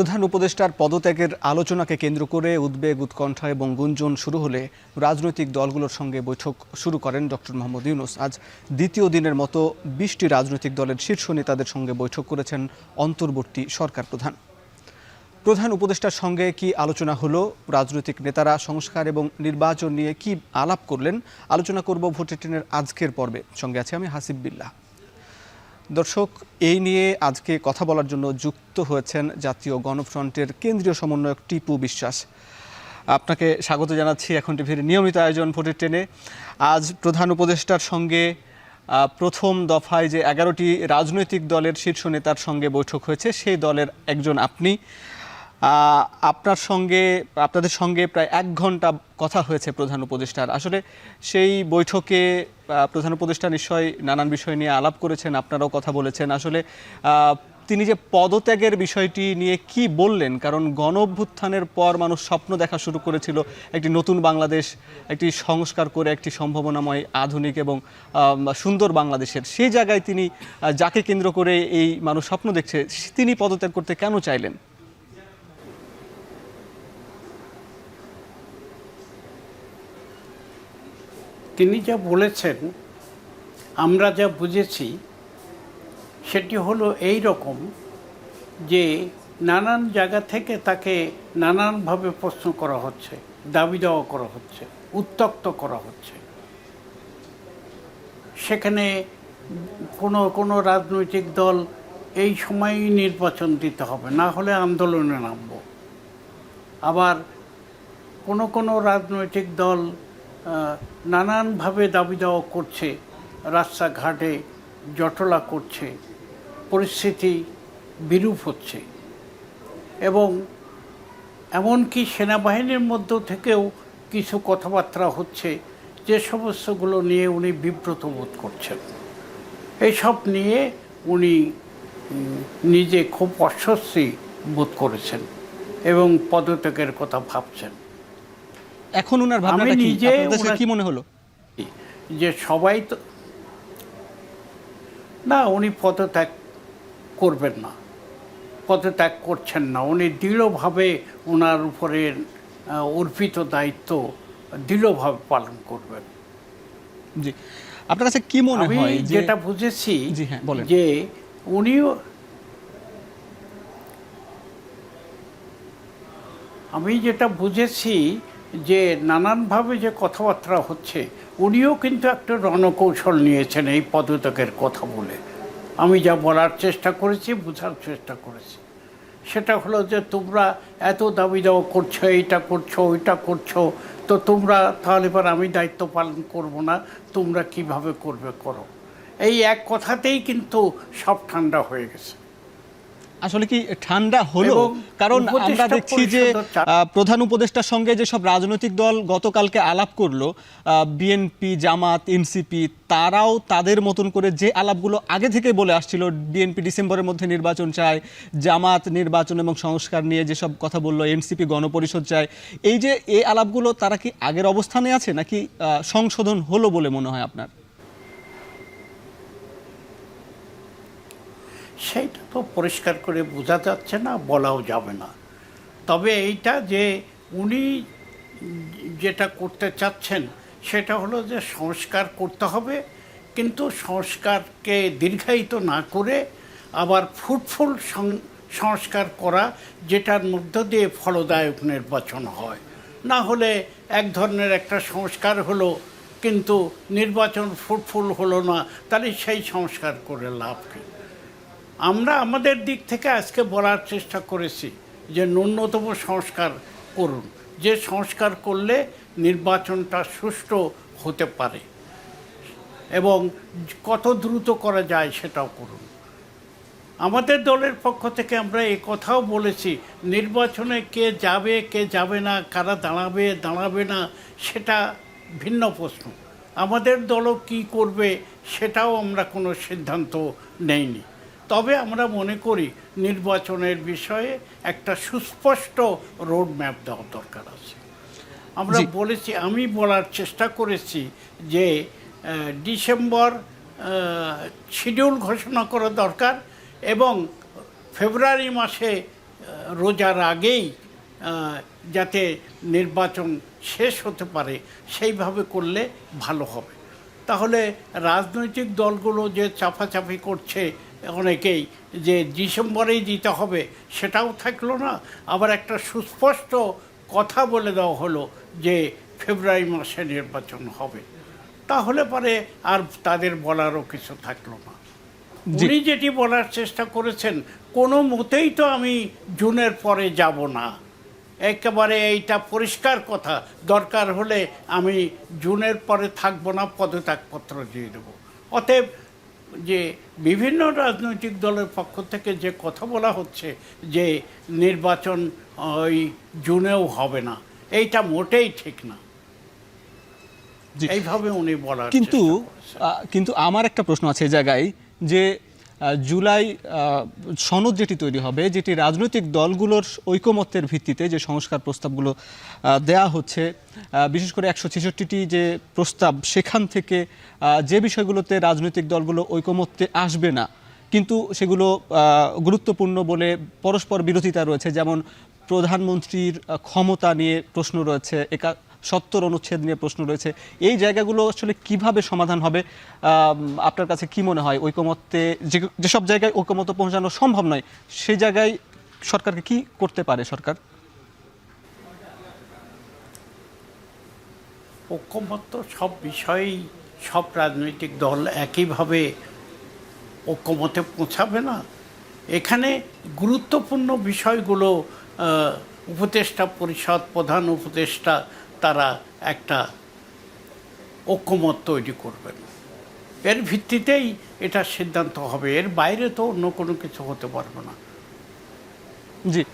প্রধান উপদেষ্টার পদত্যাগের আলোচনাকে কেন্দ্র করে উদ্বেগ, উৎকণ্ঠা এবং গুঞ্জন শুরু হলে রাজনৈতিক দলগুলোর সঙ্গে বৈঠক শুরু করেন ডক্টর মোহাম্মদ ইউনুস। আজ দ্বিতীয় দিনের মতো বিশটি রাজনৈতিক দলের শীর্ষ নেতাদের সঙ্গে বৈঠক করেছেন অন্তর্বর্তী সরকার প্রধান। প্রধান উপদেষ্টার সঙ্গে কি আলোচনা হলো, রাজনৈতিক নেতারা সংস্কার এবং নির্বাচন নিয়ে কি আলাপ করলেন, আলোচনা করব ভোটের ট্রেনের আজকের পর্বে। সঙ্গে আছে আমি হাসিব বিল্লাহ। দর্শক, এই নিয়ে আজকে কথা বলার জন্য যুক্ত হয়েছেন জাতীয় গণফ্রন্টের কেন্দ্রীয় সমন্বয়ক টিপু বিশ্বাস। আপনাকে স্বাগত জানাচ্ছি এখন টিভির নিয়মিত আয়োজন ভোটের ট্রেনে। আজ প্রধান উপদেষ্টার সঙ্গে প্রথম দফায় যে এগারোটি রাজনৈতিক দলের শীর্ষ নেতার সঙ্গে বৈঠক হয়েছে, সেই দলের একজন আপনি। আপনার সঙ্গে, আপনাদের সঙ্গে প্রায় এক ঘণ্টা কথা হয়েছে প্রধান উপদেষ্টার। আসলে সেই বৈঠকে প্রধান উপদেষ্টা নিশ্চয়ই নানান বিষয় নিয়ে আলাপ করেছেন, আপনারাও কথা বলেছেন। আসলে তিনি যে পদত্যাগের বিষয়টি নিয়ে কি বললেন, কারণ গণ অভ্যুত্থানের পর মানুষ স্বপ্ন দেখা শুরু করেছিল একটি নতুন বাংলাদেশ, একটি সংস্কার করে একটি সম্ভাবনাময়, আধুনিক এবং সুন্দর বাংলাদেশের। সেই জায়গায় তিনি যাকে কেন্দ্র করে এই মানুষ স্বপ্ন দেখছে, তিনি পদত্যাগ করতে কেন চাইলেন? তিনি যা বলেছেন, আমরা যা বুঝেছি, সেটি হলো এই রকম যে নানান জায়গা থেকে তাকে নানানভাবে প্রশ্ন করা হচ্ছে, দাবি দেওয়া করা হচ্ছে উত্তক্ত করা হচ্ছে। সেখানে কোনো কোনো রাজনৈতিক দল এই সময়ই নির্বাচন দিতে হবে, না হলে আন্দোলনে নামব। আবার কোনো কোনো রাজনৈতিক দল নানানভাবে দাবি দেওয়া করছে, রাস্তাঘাটে জটলা করছে, পরিস্থিতি বিরূপ হচ্ছে এবং এমনকি সেনাবাহিনীর মধ্য থেকেও কিছু কথাবার্তা হচ্ছে যে সমস্তগুলো নিয়ে উনি বিব্রত বোধ করছেন। এইসব নিয়ে উনি নিজে খুব অস্বস্তি বোধ করেছেন এবং পদত্যাগের কথা ভাবছেন। এখন ওনার ভাবনাটা কি? আপনাদের কি মনে হলো? যে সবাই তো না উনি পদত্যাগ করবেন না। পদত্যাগ করছেন না। উনি দৃঢ়ভাবে ওনার উপরে অর্পিত দায়িত্ব দৃঢ়ভাবে পালন করবেন। জি। আপনার কাছে কি মনে হয় যেটা বুঝেছি হ্যাঁ, যে উনিও আমি যেটা বুঝেছি যে নানানভাবে যে কথাবার্তা হচ্ছে, উনিও কিন্তু একটা রণকৌশল নিয়েছেন এই পদত্যাগের কথা বলে। আমি যা বলার চেষ্টা করেছি, বোঝার চেষ্টা করেছি। সেটা হলো যে তোমরা এত দাবি দাওয়া করছ, এইটা করছ, ওইটা করছ, তো তোমরা তাহলে এবার আমি দায়িত্ব পালন করব না, তোমরা কীভাবে করবে করো? এই এক কথাতেই কিন্তু সব ঠান্ডা হয়ে গেছে। আসলে কি ঠান্ডা হলো? কারণ আমরা দেখছি যে প্রধান উপদেষ্টার সঙ্গে যে সব রাজনৈতিক দল গতকালকে আলাপ করল বিএনপি জামাত এনসিপি তারাও তাদের মতন করে যে আলাপগুলো আগে থেকে বলে আসছিল বিএনপি ডিসেম্বরের মধ্যে নির্বাচন চায় জামাত নির্বাচন এবং সংস্কার নিয়ে যেসব কথা বলল এনসিপি গণপরিষদ চায় এই যে এই আলাপগুলো তারা কি আগের অবস্থানে আছে নাকি আহ, সংশোধন হলো বলে মনে হয় আপনার? সেইটা তো পরিষ্কার করে বোঝা যাচ্ছে না, বলাও যাবে না। তবে এইটা যে উনি যেটা করতে চাচ্ছেন, সেটা হলো যে সংস্কার করতে হবে, কিন্তু সংস্কারকে দীর্ঘায়িত না করে আবার ফ্রুটফুল সং- সংস্কার করা, যেটার মধ্য দিয়ে ফলদায়ক নির্বাচন হয়। না হলে এক ধরনের একটা সংস্কার হলো, কিন্তু নির্বাচন ফ্রুটফুল হলো না, তাহলে সেই সংস্কার করে লাভ কী? আমরা আমাদের দিক থেকে আজকে বলার চেষ্টা করেছি যে ন্যূনতম সংস্কার করুন। যে সংস্কার করলে নির্বাচনটা সুষ্ঠু হতে পারে এবং কত দ্রুত করা যায় সেটাও করুন। আমাদের দলের পক্ষ থেকে আমরা এ কথাও বলেছি, নির্বাচনে কে যাবে কে যাবে না, কারা দাঁড়াবে দাঁড়াবে না, সেটা ভিন্ন প্রশ্ন। আমাদের দলও কী করবে সেটাও আমরা কোনো সিদ্ধান্ত নেইনি। তবে আমরা মনে করি নির্বাচনের বিষয়ে একটা সুস্পষ্ট রোড ম্যাপ দেওয়া দরকার আছে। আমরা বলেছি আমি বলার চেষ্টা করেছি যে ডিসেম্বর শিডিউল ঘোষণা করা দরকার এবং ফেব্রুয়ারি মাসে রোজার আগেই যাতে নির্বাচন শেষ হতে পারে সেইভাবে করলে ভালো হবে। তাহলে রাজনৈতিক দলগুলো যে চাপাচাপি করছে অনেকেই যে ডিসেম্বরেই দিতে হবে সেটাও থাকল না। আবার একটা সুস্পষ্ট কথা বলে দেওয়া হলো যে ফেব্রুয়ারি মাসে নির্বাচন হবে। তাহলে পরে আর তাদের বলারও কিছু থাকল না। উনি যেটি বলার চেষ্টা করেছেন কোনো মতেই তো আমি জুনের পরে যাব না। একেবারে এইটা পরিষ্কার কথা। দরকার হলে আমি জুনের পরে থাকব না পদত্যাগপত্র দিয়ে দেবো। অতএব যে বিভিন্ন রাজনৈতিক দলের পক্ষ থেকে যে কথা বলা হচ্ছে যে নির্বাচন ওই জুনেও হবে না এইটা মোটেই ঠিক না। এইভাবে উনি বলার কিন্তু কিন্তু আমার একটা প্রশ্ন আছে এই জায়গায় যে জুলাই সনদ যেটি তৈরি হবে, যেটি রাজনৈতিক দলগুলোর ঐকমত্যের ভিত্তিতে যে সংস্কার প্রস্তাবগুলো দেয়া হচ্ছে বিশেষ করে একশো ছেষট্টিটি যে প্রস্তাব, সেখান থেকে যে বিষয়গুলোতে রাজনৈতিক দলগুলো ঐকমত্যে আসবে না, কিন্তু সেগুলো গুরুত্বপূর্ণ বলে পরস্পর বিরোধিতা রয়েছে, যেমন প্রধানমন্ত্রীর ক্ষমতা নিয়ে প্রশ্ন রয়েছে, একা সত্তর অনুচ্ছেদ নিয়ে প্রশ্ন রয়েছে। এই জায়গাগুলো আসলে কীভাবে সমাধান হবে? আপনার কাছে কি মনে হয়? ঐকমত্যে যেসব জায়গায় ঐকমত্য পৌঁছানো সম্ভব নয় সেই জায়গায় সরকারকে কি করতে পারে সরকার? ঐক্যমত্য সব বিষয়েই সব রাজনৈতিক দল একইভাবে ঐক্যমতে পৌঁছাবে না। এখানে গুরুত্বপূর্ণ বিষয়গুলো উপদেষ্টা পরিষদ, প্রধান উপদেষ্টা তারা একটা ঐক্যমত তৈরি করবেন। এর ভিত্তিতেই এটা সিদ্ধান্ত হবে। এর বাইরে তো অন্য কোনো কিছু হতে পারবে না। জি।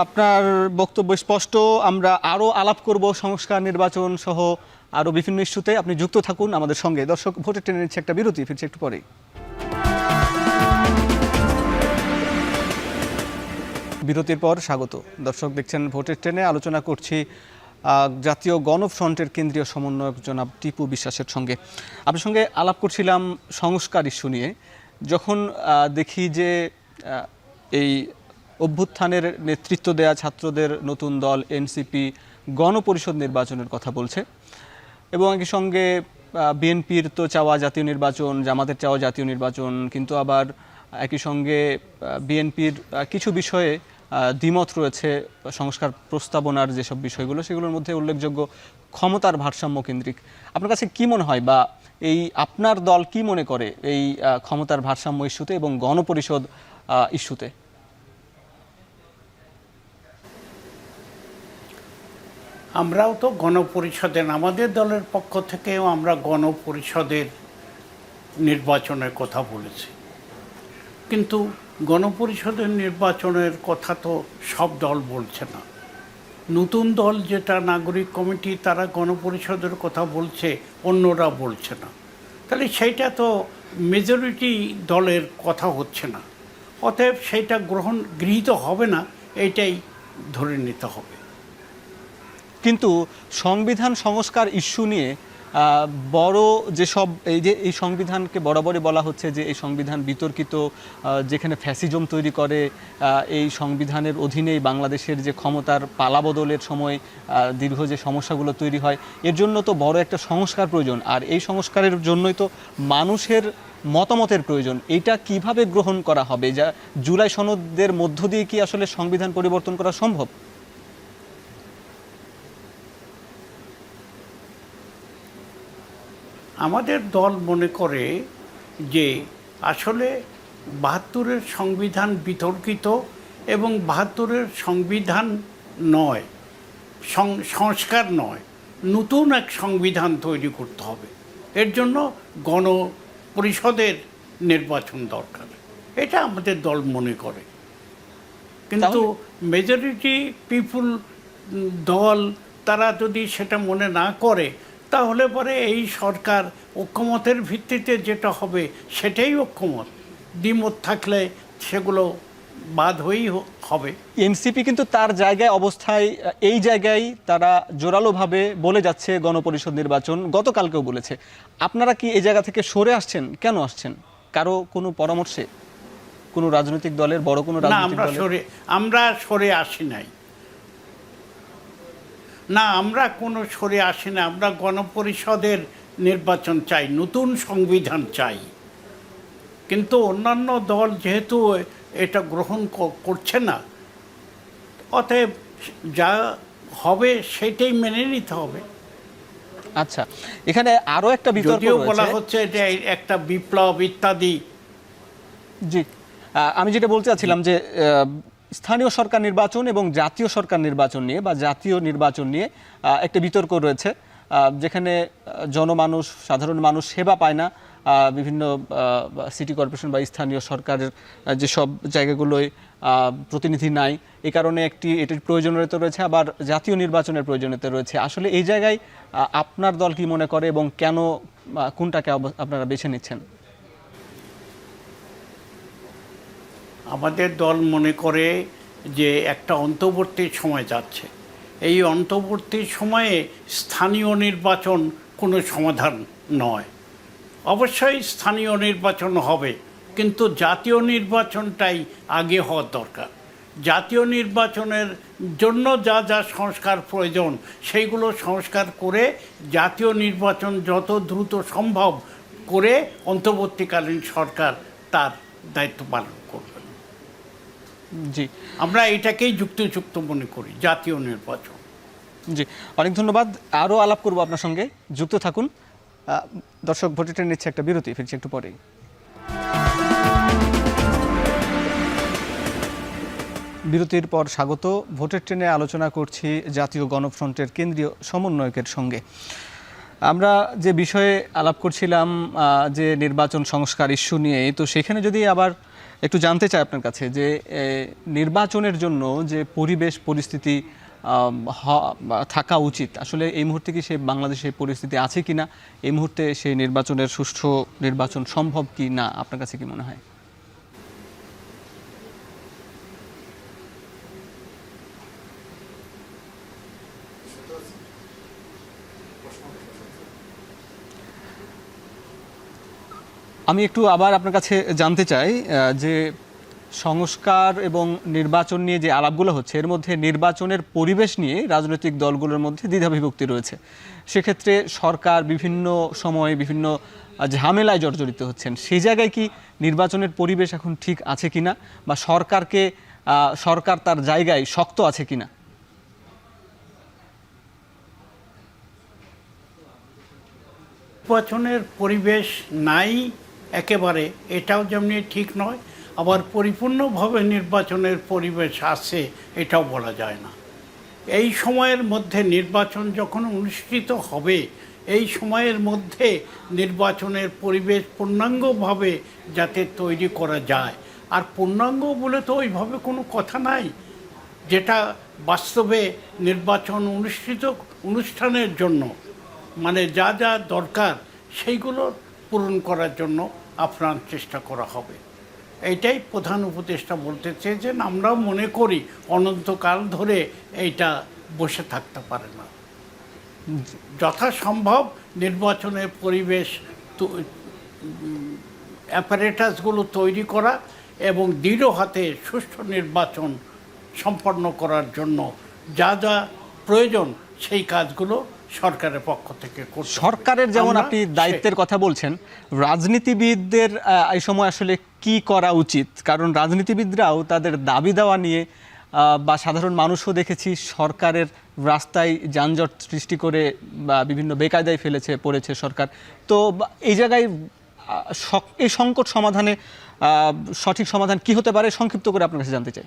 আপনার বক্তব্য স্পষ্ট। আমরা আরও আলাপ করব সংস্কার, নির্বাচন সহ আরও বিভিন্ন ইস্যুতে। আপনি যুক্ত থাকুন আমাদের সঙ্গে। দর্শক, ভোটে টেনে নিচ্ছে একটা বিরতি। ফিরছে একটু পরেই। বিরতির পর স্বাগত। দর্শক, দেখছেন ভোটের ট্রেনে আলোচনা করছি জাতীয় গণফ্রন্টের কেন্দ্রীয় সমন্বয়ক জনাব টিপু বিশ্বাসের সঙ্গে। আপনার সঙ্গে আলাপ করছিলাম সংস্কার ইস্যু নিয়ে। যখন দেখি যে এই অভ্যুত্থানের নেতৃত্ব দেয়া ছাত্রদের নতুন দল এনসিপি গণপরিষদ নির্বাচনের কথা বলছে এবং একই সঙ্গে বিএনপির তো চাওয়া জাতীয় নির্বাচন, জামাতের চাওয়া জাতীয় নির্বাচন, কিন্তু আবার একই সঙ্গে বিএনপির কিছু বিষয়ে দ্বিমত রয়েছে সংস্কার প্রস্তাবনার যেসব বিষয়গুলো, সেগুলোর মধ্যে উল্লেখযোগ্য ক্ষমতার ভারসাম্য কেন্দ্রিক। আপনার কাছে কি মনে হয় বা এই আপনার দল কি মনে করে এই ক্ষমতার ভারসাম্য ইস্যুতে এবং গণপরিষদ ইস্যুতে? আমরাও তো গণপরিষদের আমাদের দলের পক্ষ থেকেও আমরা গণপরিষদের নির্বাচনের কথা বলেছি। কিন্তু গণপরিষদের নির্বাচনের কথা তো সব দল বলছে না। নতুন দল যেটা নাগরিক কমিটি, তারা গণপরিষদের কথা বলছে, অন্যরা বলছে না। তাহলে সেইটা তো মেজরিটি দলের কথা হচ্ছে না। অতএব সেইটা গ্রহণ, গৃহীত হবে না এটাই ধরে নিতে হবে। কিন্তু সংবিধান সংস্কার ইস্যু নিয়ে বড় যেসব এই যে এই সংবিধানকে বরাবরই বলা হচ্ছে যে এই সংবিধান বিতর্কিত যেখানে ফ্যাসিজম তৈরি করে এই সংবিধানের অধীনেই বাংলাদেশের যে ক্ষমতার পালাবদলের সময় দীর্ঘ যে সমস্যাগুলো তৈরি হয়, এর জন্য তো বড় একটা সংস্কার প্রয়োজন। আর এই সংস্কারের জন্যই তো মানুষের মতামতের প্রয়োজন। এটা কীভাবে গ্রহণ করা হবে? যা জুলাই সনদের মধ্য দিয়ে কি আসলে সংবিধান পরিবর্তন করা সম্ভব? আমাদের দল মনে করে যে আসলে বাহাত্তরের সংবিধান বিতর্কিত এবং বাহাত্তরের সংবিধান নয় সংস্কার নয় নতুন এক সংবিধান তৈরি করতে হবে। এর জন্য গণ পরিষদের নির্বাচন দরকার। এটা আমাদের দল মনে করে। কিন্তু মেজরিটি পিপুল দল তারা যদি সেটা মনে না করে তাহলে পরে এই সরকার ঐক্যমতের ভিত্তিতে যেটা হবে সেটাই ঐক্যমত। দ্বিমত থাকলে সেগুলো বাদ হয়েই হবে। এনসিপি কিন্তু তার জায়গায় অবস্থায় এই জায়গায় তারা জোরালোভাবে বলে যাচ্ছে গণপরিষদ নির্বাচন গতকালকেও বলেছে। আপনারা কি এই জায়গা থেকে সরে আসছেন? কেন আসছেন? কারও কোনো পরামর্শে? কোনো রাজনৈতিক দলের বড় কোনো রাজনৈতিক আমরা সরে আমরা সরে আসি নাই। না আমরা কোনো সরে আসি না আমরা গণপরিষদের নির্বাচন চাই নতুন সংবিধান চাই। কিন্তু অন্যান্য দল যেহেতু এটা গ্রহণ করছে না অতএব যা হবে সেটাই মেনে নিতে হবে। আচ্ছা এখানে আরও একটা বিতর্ক বলা হচ্ছে এটা একটা বিপ্লব ইত্যাদি। জি আমি যেটা বলতে চাচ্ছিলাম যে স্থানীয় সরকার নির্বাচন এবং জাতীয় সরকার নির্বাচন নিয়ে বা জাতীয় নির্বাচন নিয়ে একটা বিতর্ক রয়েছে যেখানে জনমানুষ, সাধারণ মানুষ সেবা পায় না বিভিন্ন সিটি কর্পোরেশন বা স্থানীয় সরকারের যেসব জায়গাগুলোয় প্রতিনিধি নাই এই কারণে একটি, এটির প্রয়োজনীয়তা রয়েছে, আবার জাতীয় নির্বাচনের প্রয়োজনীয়তা রয়েছে। আসলে এই জায়গায় আপনার দল কি মনে করে এবং কেন কোনটাকে আপনারা বেছে নিচ্ছেন? আমাদের দল মনে করে যে একটা অন্তর্বর্তী সময় যাচ্ছে। এই অন্তর্বর্তী সময়ে স্থানীয় নির্বাচন কোনো সমাধান নয়। অবশ্যই স্থানীয় নির্বাচন হবে, কিন্তু জাতীয় নির্বাচনটাই আগে হওয়ার দরকার। জাতীয় নির্বাচনের জন্য যা যা সংস্কার প্রয়োজন, সেইগুলো সংস্কার করে জাতীয় নির্বাচন যত দ্রুত সম্ভব করে অন্তর্বর্তীকালীন সরকার তার দায়িত্ব পালন করবেন জি। আমরা এটাকেই যুক্তিযুক্ত মনে করি জাতীয় নির্বাচন। জি। অনেক ধন্যবাদ। আরও আলাপ করব আপনার সঙ্গে। যুক্ত থাকুন। দর্শক ভোটে ট্রেন নিচ্ছে একটা বিরতি ফিরছি একটু পরেই। বিরতির পর স্বাগত। ভোটের ট্রেনে আলোচনা করছি জাতীয় গণফ্রন্টের কেন্দ্রীয় সমন্বয়কের সঙ্গে। আমরা যে বিষয়ে আলাপ করছিলাম যে নির্বাচন সংস্কার ইস্যু নিয়ে তো সেখানে যদি আবার একটু জানতে চাই আপনার কাছে যে নির্বাচনের জন্য যে পরিবেশ পরিস্থিতি থাকা উচিত, আসলে এই মুহূর্তে কি সে বাংলাদেশে পরিস্থিতি আছে কি না এই মুহূর্তে সেই নির্বাচনের সুষ্ঠু নির্বাচন সম্ভব কি না আপনার কাছে কি মনে হয়? আমি একটু আবার আপনার কাছে জানতে চাই যে সংস্কার এবং নির্বাচন নিয়ে যে আলাপগুলো হচ্ছে, এর মধ্যে নির্বাচনের পরিবেশ নিয়ে রাজনৈতিক দলগুলোর মধ্যে দ্বিধাবিভক্তি রয়েছে। সেক্ষেত্রে সরকার বিভিন্ন সময়ে বিভিন্ন ঝামেলায় জর্জরিত হচ্ছেন, সেই জায়গায় কি নির্বাচনের পরিবেশ এখন ঠিক আছে কিনা? বা সরকারকে সরকার তার জায়গায় শক্ত আছে কিনা? নির্বাচনের পরিবেশ নাই একেবারে এটাও যেমনি ঠিক নয়, আবার পরিপূর্ণভাবে নির্বাচনের পরিবেশ আছে, এটাও বলা যায় না। এই সময়ের মধ্যে নির্বাচন যখন অনুষ্ঠিত হবে, এই সময়ের মধ্যে নির্বাচনের পরিবেশ পূর্ণাঙ্গভাবে যাতে তৈরি করা যায়। আর পূর্ণাঙ্গ বলে তো ওইভাবে কোনো কথা নাই। যেটা বাস্তবে নির্বাচন অনুষ্ঠিত, অনুষ্ঠানের জন্য মানে যা যা দরকার, সেইগুলো পূরণ করার জন্য আপ্রাণ চেষ্টা করা হবে। এইটাই প্রধান উপদেষ্টা বলতে চেয়েছেন। আমরাও মনে করি অনন্তকাল ধরে এইটা বসে থাকতে পারে না। যথাসম্ভব নির্বাচনের পরিবেশ অ্যাপারেটাসগুলো তৈরি করা এবং দৃঢ় হাতে সুষ্ঠু নির্বাচন সম্পন্ন করার জন্য যা যা প্রয়োজন সেই কাজগুলো সরকারের পক্ষ থেকে সরকারের যেমন আপনি দায়িত্বের কথা বলছেন রাজনীতিবিদদের এই সময় আসলে কি করা উচিত? কারণ রাজনীতিবিদরাও তাদের দাবি দেওয়া নিয়ে বা সাধারণ মানুষও দেখেছি সরকারের রাস্তায় যানজট সৃষ্টি করে বা বিভিন্ন বেকায়দায় ফেলেছে পড়েছে সরকার। তো এই জায়গায় এই সংকট সমাধানে সঠিক সমাধান কি হতে পারে? সংক্ষিপ্ত করে আপনার কাছে জানতে চাই।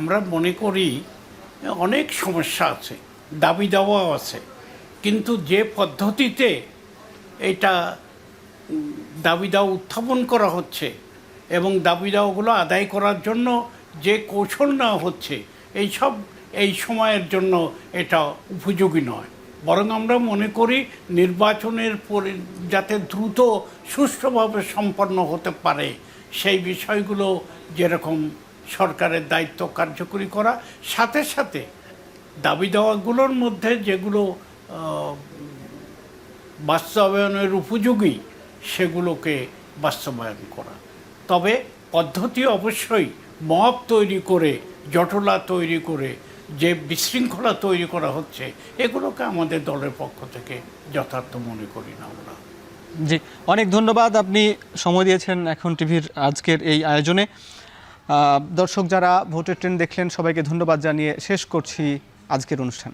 আমরা মনে করি অনেক সমস্যা আছে, দাবি দেওয়াও আছে, কিন্তু যে পদ্ধতিতে এটা দাবি দাওয়া উত্থাপন করা হচ্ছে এবং দাবি দাওয়াগুলো আদায় করার জন্য যে কৌশল নেওয়া হচ্ছে এইসব এই সময়ের জন্য এটা উপযোগী নয়। বরং আমরা মনে করি নির্বাচনের পরি, যাতে দ্রুত সুষ্ঠুভাবে সম্পন্ন হতে পারে, সেই বিষয়গুলো যেরকম সরকারের দায়িত্ব কার্যকরী করা। সাথে সাথে দাবি দেওয়াগুলোর মধ্যে যেগুলো বাস্তবায়নের উপযোগী, সেগুলোকে বাস্তবায়ন করা। তবে পদ্ধতি অবশ্যই মব তৈরি করে, জটলা তৈরি করে, যে বিশৃঙ্খলা তৈরি করা হচ্ছে, এগুলোকে আমাদের দলের পক্ষ থেকে যথার্থ মনে করি না আমরা। জি, অনেক ধন্যবাদ। আপনি সময় দিয়েছেন এখন টিভির আজকের এই আয়োজনে। দর্শক যারা ভোটের ট্রেন দেখলেন সবাইকে ধন্যবাদ জানিয়ে শেষ করছি আজকের অনুষ্ঠান।